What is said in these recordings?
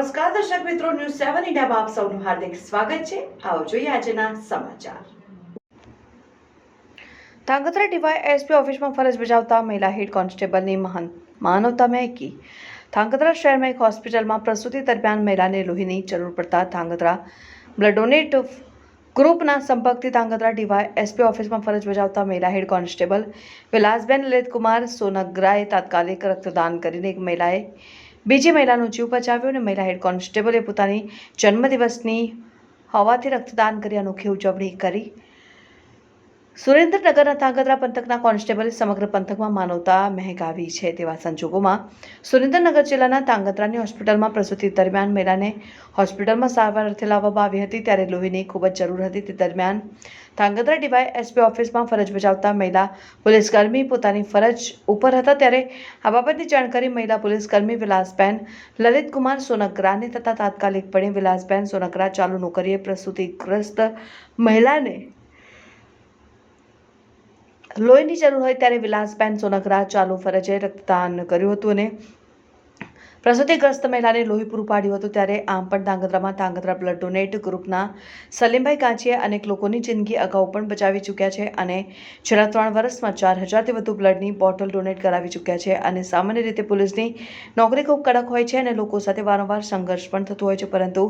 દર્શક મિત્રો ન્યૂઝ સેવન ઇન્ડિયામાં આપ સૌનું હાર્દિક સ્વાગત છે. આવો જોઈએ આજના સમાચાર. ધાંગધ્રા ડીવાય એસપી ઓફિસમાં ફરજ બજાવતા મહિલા હેડ કોન્સ્ટેબલની મહાન માનવતા મહેકી. ધાંગધ્રા શહેરમાં એક હોસ્પિટલમાં પ્રસૂતિ દરમિયાન મહિલાને લોહીની જરૂર પડતા ધાંગધ્રા બ્લડ ડોનેટ ગ્રુપના સંપર્કથી ધાંગધ્રા ડીવાય એસપી ઓફિસમાં ફરજ બજાવતા મહિલા હેડ કોન્સ્ટેબલ વિલાસબેન લલિતકુમાર સોનગ્રાએ તાત્કાલિક રક્તદાન કરીને એક મહિલાએ બીજી મહિલાનો જીવ બચાવ્યો અને મહિલા હેડ કોન્સ્ટેબલે પોતાની જન્મદિવસની હોવાથી રક્તદાન કરી અનોખી ઉજવણી કરી. સુરેન્દ્રનગરના ધાંગધ્રા પંથકના કોન્સ્ટેબલે સમગ્ર પંથકમાં માનવતા મહેકાવી છે તેવા સંજોગોમાં સુરેન્દ્રનગર જિલ્લાના ધાંગધ્રાની હોસ્પિટલમાં પ્રસૂતિ દરમિયાન મહિલાને હોસ્પિટલમાં સારવાર અર્થે લાવવામાં આવી હતી ત્યારે લોહીની ખૂબ જ જરૂર હતી તે દરમિયાન ધાંગધ્રા ડીવાય એસપી ઓફિસમાં ફરજ બજાવતા મહિલા પોલીસકર્મી પોતાની ફરજ ઉપર હતા ત્યારે આ બાબતની જાણકારી મહિલા પોલીસકર્મી વિલાસબેન લલિતકુમાર સોનગરાને તથા તાત્કાલિકપણે વિલાસબેન સોનગરા ચાલુ નોકરીએ પ્રસૂતિગ્રસ્ત મહિલાને લોહીની જરૂર હોય ત્યારે વિલાસબેન સોનગરા ચાલુ ફરજે રક્તદાન કર્યું હતું અને પ્રસૂતિગ્રસ્ત મહિલાને લોહી પૂરું પાડ્યું હતું ત્યારે આમ પણ ધાંગધ્રામાં ધાંગધ્રા બ્લડ ડોનેટ ગ્રુપના સલીમભાઈ કાંચીએ અનેક લોકોની જિંદગી અગાઉ પણ બચાવી ચૂક્યા છે અને છેલ્લા ત્રણ વર્ષમાં ચાર હજારથી વધુ બ્લડની બોટલ ડોનેટ કરાવી ચૂક્યા છે અને સામાન્ય રીતે પોલીસની નોકરી ખૂબ કડક હોય છે અને લોકો સાથે વારંવાર સંઘર્ષ પણ થતો હોય છે, પરંતુ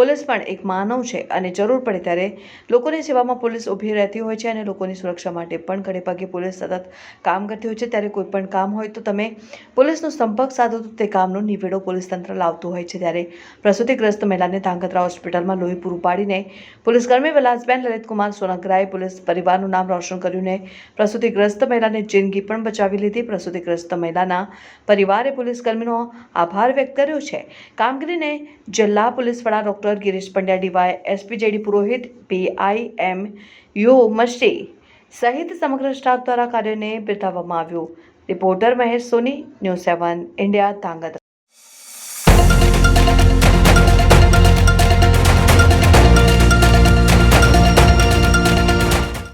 પોલીસ પણ એક માનવ છે અને જરૂર પડે ત્યારે લોકોની સેવામાં પોલીસ ઊભી રહેતી હોય છે અને લોકોની સુરક્ષા માટે પણ ઘડે ભાગે પોલીસ સતત કામ કરતી હોય છે. ત્યારે કોઈ પણ કામ હોય તો તમે પોલીસનો સંપર્ક સાધો તો તે કામનો નિવેડો પોલીસ તંત્ર લાવતું હોય છે ત્યારે પ્રસૂતિગ્રસ્ત મહિલાને ધાંગધ્રા હોસ્પિટલમાં લોહી પૂરું પાડીને પોલીસકર્મી વિલાસબેન લલિતકુમાર સોનગરાએ પોલીસ પરિવારનું નામ રોશન કર્યું ને પ્રસૂતિગ્રસ્ત મહિલાને જિંદગી પણ બચાવી લીધી. પ્રસૂતિગ્રસ્ત મહિલાના પરિવારે પોલીસકર્મીનો આભાર વ્યક્ત કર્યો છે. કામગીરીને જિલ્લા પોલીસ વડા doctor Girish Pandya, DY SP JD Purohit PI M U Mashi સહિત સમગ્ર સ્ટાફ દ્વારા કાર્યને બિરદાવવામાં આવ્યું. Reporter Mahesh Soni, news seven India, Dhrangadhra.